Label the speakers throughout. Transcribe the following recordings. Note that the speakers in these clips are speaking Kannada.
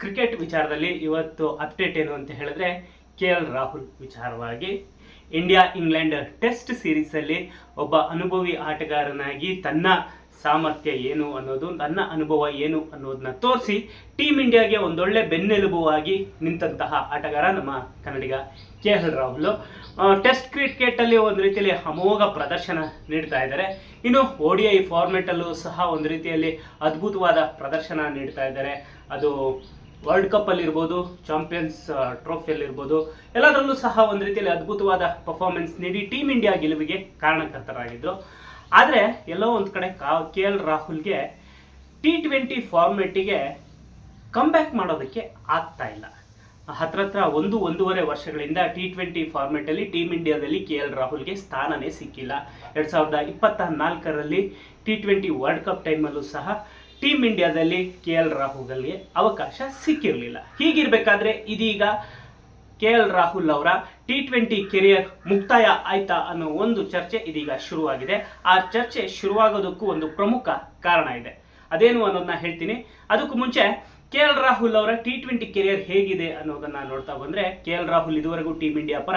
Speaker 1: ಕ್ರಿಕೆಟ್ ವಿಚಾರದಲ್ಲಿ ಇವತ್ತು ಅಪ್ಡೇಟ್ ಏನು ಅಂತ ಹೇಳಿದ್ರೆ ಕೆ ಎಲ್ ರಾಹುಲ್ ವಿಚಾರವಾಗಿ ಇಂಡಿಯಾ ಇಂಗ್ಲೆಂಡ್ ಟೆಸ್ಟ್ ಸೀರೀಸಲ್ಲಿ ಒಬ್ಬ ಅನುಭವಿ ಆಟಗಾರನಾಗಿ ತನ್ನ ಸಾಮರ್ಥ್ಯ ಏನು ಅನ್ನೋದು, ನನ್ನ ಅನುಭವ ಏನು ಅನ್ನೋದನ್ನ ತೋರಿಸಿ ಟೀಮ್ ಇಂಡಿಯಾಗೆ ಒಂದೊಳ್ಳೆ ಬೆನ್ನೆಲುಬುವಾಗಿ ನಿಂತಹ ಆಟಗಾರ ನಮ್ಮ Kannadiga K L Rahul test ಕ್ರಿಕೆಟಲ್ಲಿ ಒಂದು ರೀತಿಯಲ್ಲಿ ಅಮೋಘ ಪ್ರದರ್ಶನ ನೀಡ್ತಾ ಇದ್ದಾರೆ. ಇನ್ನು ಓ ಡಿ ಐ ಫಾರ್ಮೆಟಲ್ಲೂ ಸಹ ಒಂದು ರೀತಿಯಲ್ಲಿ ಅದ್ಭುತವಾದ ಪ್ರದರ್ಶನ ನೀಡ್ತಾ ಇದ್ದಾರೆ. ಅದು ವರ್ಲ್ಡ್ ಕಪ್ ಅಲ್ಲಿ ಇರ್ಬೋದು ಚಾಂಪಿಯನ್ಸ್ ಟ್ರೋಫಿಯಲ್ಲಿರ್ಬೋದು ಎಲ್ಲದರಲ್ಲೂ ಸಹ ಒಂದು ರೀತಿಯಲ್ಲಿ ಅದ್ಭುತವಾದ ಪರ್ಫಾರ್ಮೆನ್ಸ್ ನೀಡಿ ಟೀಮ್ ಇಂಡಿಯಾ ಗೆಲುವಿಗೆ ಕಾರಣಕರ್ತರಾಗಿದ್ರು. ಆದರೆ ಎಲ್ಲೋ ಒಂದು ಕಡೆ ಕಾ ಎಲ್ ರಾಹುಲ್ಗೆ ಟಿ ಟ್ವೆಂಟಿ ಫಾರ್ಮೆಟಿಗೆ ಕಮ್ಬ್ಯಾಕ್ ಮಾಡೋದಕ್ಕೆ ಆಗ್ತಾ ಇಲ್ಲ. ಹತ್ರ ಹತ್ರ ಒಂದು ಒಂದೂವರೆ ವರ್ಷಗಳಿಂದ ಟಿ ಟ್ವೆಂಟಿ ಫಾರ್ಮೆಟಲ್ಲಿ ಟೀಮ್ ಇಂಡಿಯಾದಲ್ಲಿ ಕೆ ಎಲ್ ರಾಹುಲ್ಗೆ ಸ್ಥಾನನೇ ಸಿಕ್ಕಿಲ್ಲ. ಎರಡು ಸಾವಿರದ ಇಪ್ಪತ್ತ ನಾಲ್ಕರಲ್ಲಿ ಟಿ ಟ್ವೆಂಟಿ ವರ್ಲ್ಡ್ ಕಪ್ ಟೈಮಲ್ಲೂ ಸಹ ಟೀಮ್ ಇಂಡಿಯಾದಲ್ಲಿ ಕೆ ಎಲ್ ರಾಹುಲ್ಗೆ ಅವಕಾಶ ಸಿಕ್ಕಿರಲಿಲ್ಲ. ಹೀಗಿರಬೇಕಾದ್ರೆ ಇದೀಗ ಕೆ ಎಲ್ ರಾಹುಲ್ ಅವರ ಟಿ ಟ್ವೆಂಟಿ ಕೆರಿಯರ್ ಮುಕ್ತಾಯ ಆಯ್ತಾ ಅನ್ನೋ ಒಂದು ಚರ್ಚೆ ಇದೀಗ ಶುರುವಾಗಿದೆ. ಆ ಚರ್ಚೆ ಶುರುವಾಗೋದಕ್ಕೂ ಒಂದು ಪ್ರಮುಖ ಕಾರಣ ಇದೆ. ಅದೇನು ಅನ್ನೋದನ್ನ ಹೇಳ್ತೀನಿ. ಅದಕ್ಕೂ ಮುಂಚೆ ಕೆ ಎಲ್ ರಾಹುಲ್ ಅವರ ಟಿ ಟ್ವೆಂಟಿ ಕೆರಿಯರ್ ಹೇಗಿದೆ ಅನ್ನೋದನ್ನ ನೋಡ್ತಾ ಬಂದ್ರೆ ಕೆ ಎಲ್ ರಾಹುಲ್ ಇದುವರೆಗೂ ಟೀಮ್ ಇಂಡಿಯಾ ಪರ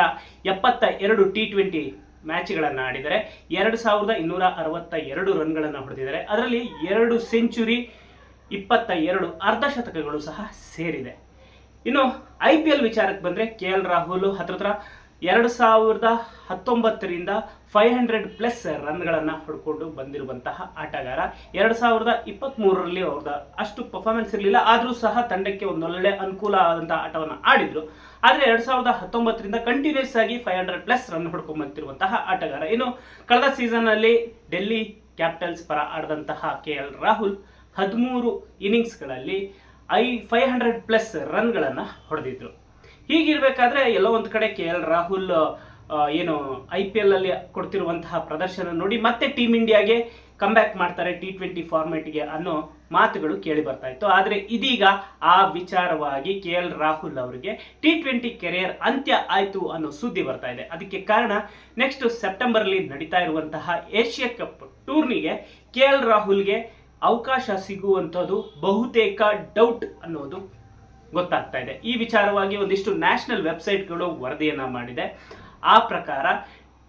Speaker 1: ಎಪ್ಪತ್ತ ಎರಡು ಟಿ ಟ್ವೆಂಟಿ ಮ್ಯಾಚ್ಗಳನ್ನು ಆಡಿದ್ದಾರೆ. ಎರಡು ಸಾವಿರದ ಇನ್ನೂರ ಅರವತ್ತ ಎರಡು ರನ್ಗಳನ್ನು ಹೊಡೆದಿದ್ದಾರೆ. ಅದರಲ್ಲಿ ಎರಡು ಸೆಂಚುರಿ ಇಪ್ಪತ್ತ ಎರಡು ಅರ್ಧಶತಕಗಳು ಸಹ ಸೇರಿದೆ. ಇನ್ನು ಐ ಪಿ ಎಲ್ ವಿಚಾರಕ್ಕೆ ಬಂದರೆ ಕೆ ಎಲ್ ರಾಹುಲ್ ಹತ್ರ ಹತ್ರ ಎರಡು ಸಾವಿರದ ಹತ್ತೊಂಬತ್ತರಿಂದ ಫೈವ್ ಹಂಡ್ರೆಡ್ ಪ್ಲಸ್ ರನ್ಗಳನ್ನು ಹೊಡ್ಕೊಂಡು ಬಂದಿರುವಂತಹ ಆಟಗಾರ. ಎರಡು ಸಾವಿರದ ಇಪ್ಪತ್ತ್ಮೂರರಲ್ಲಿ ಅವ್ರದ್ದು ಅಷ್ಟು ಪರ್ಫಾರ್ಮೆನ್ಸ್ ಇರಲಿಲ್ಲ, ಆದರೂ ಸಹ ತಂಡಕ್ಕೆ ಒಂದೊಳ್ಳೆ ಅನುಕೂಲ ಆದಂಥ ಆಟವನ್ನು ಆಡಿದ್ರು. ಆದರೆ ಎರಡು ಸಾವಿರದ ಹತ್ತೊಂಬತ್ತರಿಂದ ಕಂಟಿನ್ಯೂಸ್ ಆಗಿ ಫೈವ್ ಹಂಡ್ರೆಡ್ ಪ್ಲಸ್ ರನ್ ಹೊಡ್ಕೊಂಡು ಬಂದಿರುವಂತಹ ಆಟಗಾರ. ಇನ್ನು ಕಳೆದ ಸೀಸನಲ್ಲಿ ಡೆಲ್ಲಿ ಕ್ಯಾಪಿಟಲ್ಸ್ ಪರ ಆಡಿದಂತಹ ಕೆ ಎಲ್ ರಾಹುಲ್ ಹದಿಮೂರು ಇನ್ನಿಂಗ್ಸ್ಗಳಲ್ಲಿ ಐ ಫೈವ್ ಹಂಡ್ರೆಡ್ ಪ್ಲಸ್ ರನ್ಗಳನ್ನು ಹೊಡೆದಿದ್ರು. ಹೀಗಿರ್ಬೇಕಾದ್ರೆ ಎಲ್ಲೋ ಒಂದು ಕಡೆ ಕೆ ಎಲ್, ರಾಹುಲ್ ಏನು ಐ ಪಿ ಎಲ್ ಅಲ್ಲಿ ಕೊಡ್ತಿರುವಂತಹ ಪ್ರದರ್ಶನ ನೋಡಿ ಮತ್ತೆ ಟೀಮ್ ಇಂಡಿಯಾಗೆ ಕಮ್ಬ್ಯಾಕ್ ಮಾಡ್ತಾರೆ ಟಿ ಟ್ವೆಂಟಿ ಫಾರ್ಮೆಟ್ಗೆ ಅನ್ನೋ ಮಾತುಗಳು ಕೇಳಿ ಬರ್ತಾ ಇತ್ತು. ಆದರೆ ಇದೀಗ ಆ ವಿಚಾರವಾಗಿ ಕೆ ಎಲ್, ರಾಹುಲ್ ಅವರಿಗೆ ಟಿ ಟ್ವೆಂಟಿ ಕೆರಿಯರ್ ಅಂತ್ಯ ಆಯಿತು ಅನ್ನೋ ಸುದ್ದಿ ಬರ್ತಾ ಇದೆ. ಅದಕ್ಕೆ ಕಾರಣ ನೆಕ್ಸ್ಟ್ ಸೆಪ್ಟೆಂಬರ್ ಅಲ್ಲಿ ನಡೀತಾ ಇರುವಂತಹ ಏಷ್ಯಾ ಕಪ್ ಟೂರ್ನಿಗೆ ಕೆ ಎಲ್, ರಾಹುಲ್ಗೆ ಅವಕಾಶ ಸಿಗುವಂಥದ್ದು, ಬಹುತೇಕ ಡೌಟ್ ಅನ್ನೋದು ಗೊತ್ತಾಗ್ತಾ ಇದೆ. ಈ ವಿಚಾರವಾಗಿ ಒಂದಿಷ್ಟು ನ್ಯಾಷನಲ್ ವೆಬ್ಸೈಟ್ಗಳು ವರದಿಯನ್ನ ಮಾಡಿದೆ. ಆ ಪ್ರಕಾರ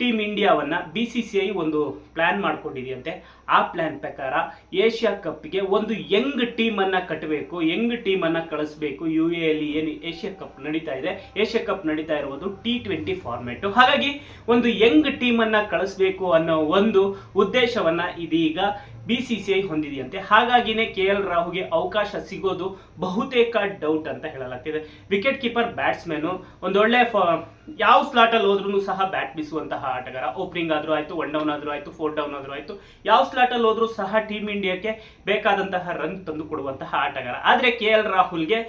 Speaker 1: ಟೀಮ್ ಇಂಡಿಯಾವನ್ನ ಬಿ ಸಿ ಸಿ ಐ ಒಂದು ಪ್ಲಾನ್ ಮಾಡಿಕೊಂಡಿದೆಯಂತೆ. ಆ ಪ್ಲಾನ್ ಪ್ರಕಾರ ಏಷ್ಯಾ ಕಪ್ಗೆ ಒಂದು ಯಂಗ್ ಟೀಮನ್ನು ಕಟ್ಟಬೇಕು ಯಂಗ್ ಟೀಮನ್ನು ಕಳಿಸ್ಬೇಕು. ಯು ಎ ಅಲ್ಲಿ ಏನು ಏಷ್ಯಾ ಕಪ್ ನಡೀತಾ ಇದೆ. ಏಷ್ಯಾ ಕಪ್ ನಡೀತಾ ಇರುವುದು ಟಿ ಟ್ವೆಂಟಿ ಫಾರ್ಮೆಟು ಹಾಗಾಗಿ ಒಂದು ಯಂಗ್ ಟೀಮನ್ನು ಕಳಿಸ್ಬೇಕು ಅನ್ನೋ ಒಂದು ಉದ್ದೇಶವನ್ನ ಇದೀಗ ಬಿ ಸಿ ಸಿ ಐ ಹೊಂದಿದೆಯಂತೆ. ಹಾಗಾಗಿನೇ ಕೆ ಎಲ್ ರಾಹುಲ್ಗೆ ಅವಕಾಶ ಸಿಗೋದು ಬಹುತೇಕ ಡೌಟ್ ಅಂತ ಹೇಳಲಾಗ್ತಿದೆ. ವಿಕೆಟ್ ಕೀಪರ್ ಬ್ಯಾಟ್ಸ್ಮನ್ ಒಂದೊಳ್ಳೆ ಯಾವ ಸ್ಲಾಟಲ್ಲಿ ಹೋದ್ರೂ ಸಹ ಬ್ಯಾಟ್ ಬೀಸುವಂತಹ ಆಟಗಾರ. ಓಪನಿಂಗ್ ಆದರೂ ಆಯಿತು ಒನ್ ಡೌನ್ ಆದರೂ ಆಯಿತು ಫೋರ್ ಡೌನ್ ಆದರೂ ಆಯಿತು. ಯಾವ ಸ್ಲಾಟಲ್ಲಿ ಹೋದ್ರೂ ಸಹ ಟೀಮ್ ಇಂಡಿಯಾಕ್ಕೆ ಬೇಕಾದಂತಹ ರನ್ ತಂದು ಕೊಡುವಂತಹ ಆಟಗಾರ. ಆದರೆ ಕೆ ಎಲ್ ರಾಹುಲ್ಗೆ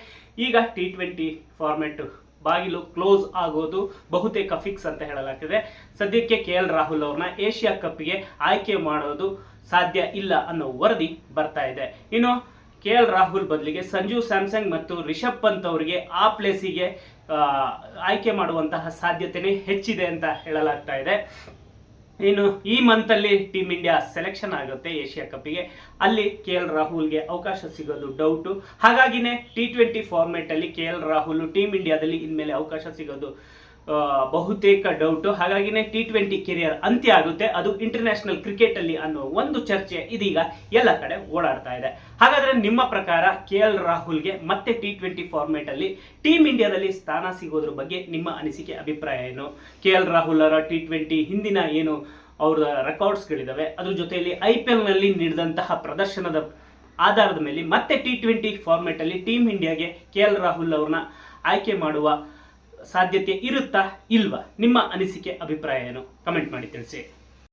Speaker 1: ಈಗ ಟಿ ಟ್ವೆಂಟಿ ಫಾರ್ಮೆಟ್ ಬಾಗಿಲು ಕ್ಲೋಸ್ ಆಗೋದು ಬಹುತೇಕ ಫಿಕ್ಸ್ ಅಂತ ಹೇಳಲಾಗ್ತಿದೆ. ಸದ್ಯಕ್ಕೆ ಕೆ ಎಲ್ ರಾಹುಲ್ ಅವ್ರನ್ನ ಏಷ್ಯಾ ಕಪ್ಗೆ ಆಯ್ಕೆ ಮಾಡೋದು ಸಾಧ್ಯ ಇಲ್ಲ ಅನ್ನೋ ವರದಿ ಬರ್ತಾ ಇದೆ. ಇನ್ನು ಕೆ ಎಲ್ ರಾಹುಲ್ ಬದಲಿಗೆ ಸಂಜು, ಸ್ಯಾಮ್ಸಂಗ್ ಮತ್ತು ರಿಷಬ್ ಪಂತ್ ಅವರಿಗೆ ಆ ಪ್ಲೇಸಿಗೆ ಆಯ್ಕೆ ಮಾಡುವಂತಹ ಸಾಧ್ಯತೆನೇ ಹೆಚ್ಚಿದೆ ಅಂತ ಹೇಳಲಾಗ್ತಾ ಇದೆ. ಇನ್ನು ಈ ಮಂತಲ್ಲಿ ಟೀಮ್ ಇಂಡಿಯಾ ಸೆಲೆಕ್ಷನ್ ಆಗುತ್ತೆ ಏಷ್ಯಾ ಕಪ್ಪಿಗೆ ಅಲ್ಲಿ ಕೆ ಎಲ್ ರಾಹುಲ್ಗೆ ಅವಕಾಶ ಸಿಗೋದು ಡೌಟು ಹಾಗಾಗಿನೇ ಟಿ ಟ್ವೆಂಟಿ ಫಾರ್ಮೆಟಲ್ಲಿ ಕೆ ಎಲ್ ರಾಹುಲ್ ಟೀಮ್ ಇಂಡಿಯಾದಲ್ಲಿ ಇನ್ಮೇಲೆ ಅವಕಾಶ ಸಿಗೋದು ಬಹುತೇಕ ಡೌಟು ಹಾಗಾಗಿನೇ ಟಿ ಟ್ವೆಂಟಿ ಕೆರಿಯರ್ ಅಂತ್ಯ ಆಗುತ್ತೆ. ಅದು ಇಂಟರ್ನ್ಯಾಷನಲ್ ಕ್ರಿಕೆಟ್ ಅಲ್ಲಿ ಅನ್ನೋ ಒಂದು ಚರ್ಚೆ ಇದೀಗ ಎಲ್ಲ ಕಡೆ ಓಡಾಡ್ತಾ ಇದೆ. ಹಾಗಾದ್ರೆ ನಿಮ್ಮ ಪ್ರಕಾರ ಕೆ ಎಲ್ ರಾಹುಲ್ಗೆ ಮತ್ತೆ ಟಿ ಟ್ವೆಂಟಿ ಫಾರ್ಮೇಟ್ ಅಲ್ಲಿ ಟೀಮ್ ಇಂಡಿಯಾದಲ್ಲಿ ಸ್ಥಾನ ಸಿಗೋದ್ರ ಬಗ್ಗೆ ನಿಮ್ಮ ಅನಿಸಿಕೆ, ಅಭಿಪ್ರಾಯ ಏನು? ಕೆ ಎಲ್ ರಾಹುಲ್ ಅವರ ಟಿ ಟ್ವೆಂಟಿ ಹಿಂದಿನ ಏನು ಅವರ ರೆಕಾರ್ಡ್ಸ್ಗಳಿದ್ದಾವೆ ಅದ್ರ ಜೊತೆಯಲ್ಲಿ ಐ ಪಿ ಎಲ್ನಲ್ಲಿ ನೀಡಿದಂತಹ ಪ್ರದರ್ಶನದ ಆಧಾರದ ಮೇಲೆ ಮತ್ತೆ ಟಿ ಟ್ವೆಂಟಿ ಫಾರ್ಮೇಟಲ್ಲಿ ಟೀಮ್ ಇಂಡಿಯಾಗೆ ಕೆ ಎಲ್ ರಾಹುಲ್ ಅವ್ರನ್ನ ಆಯ್ಕೆ ಮಾಡುವ ಸಾಧ್ಯತೆ ಇರುತ್ತಾ ಇಲ್ವಾ? ನಿಮ್ಮ ಅನಿಸಿಕೆ ಅಭಿಪ್ರಾಯ ಏನು? ಕಮೆಂಟ್ ಮಾಡಿ ತಿಳಿಸಿ.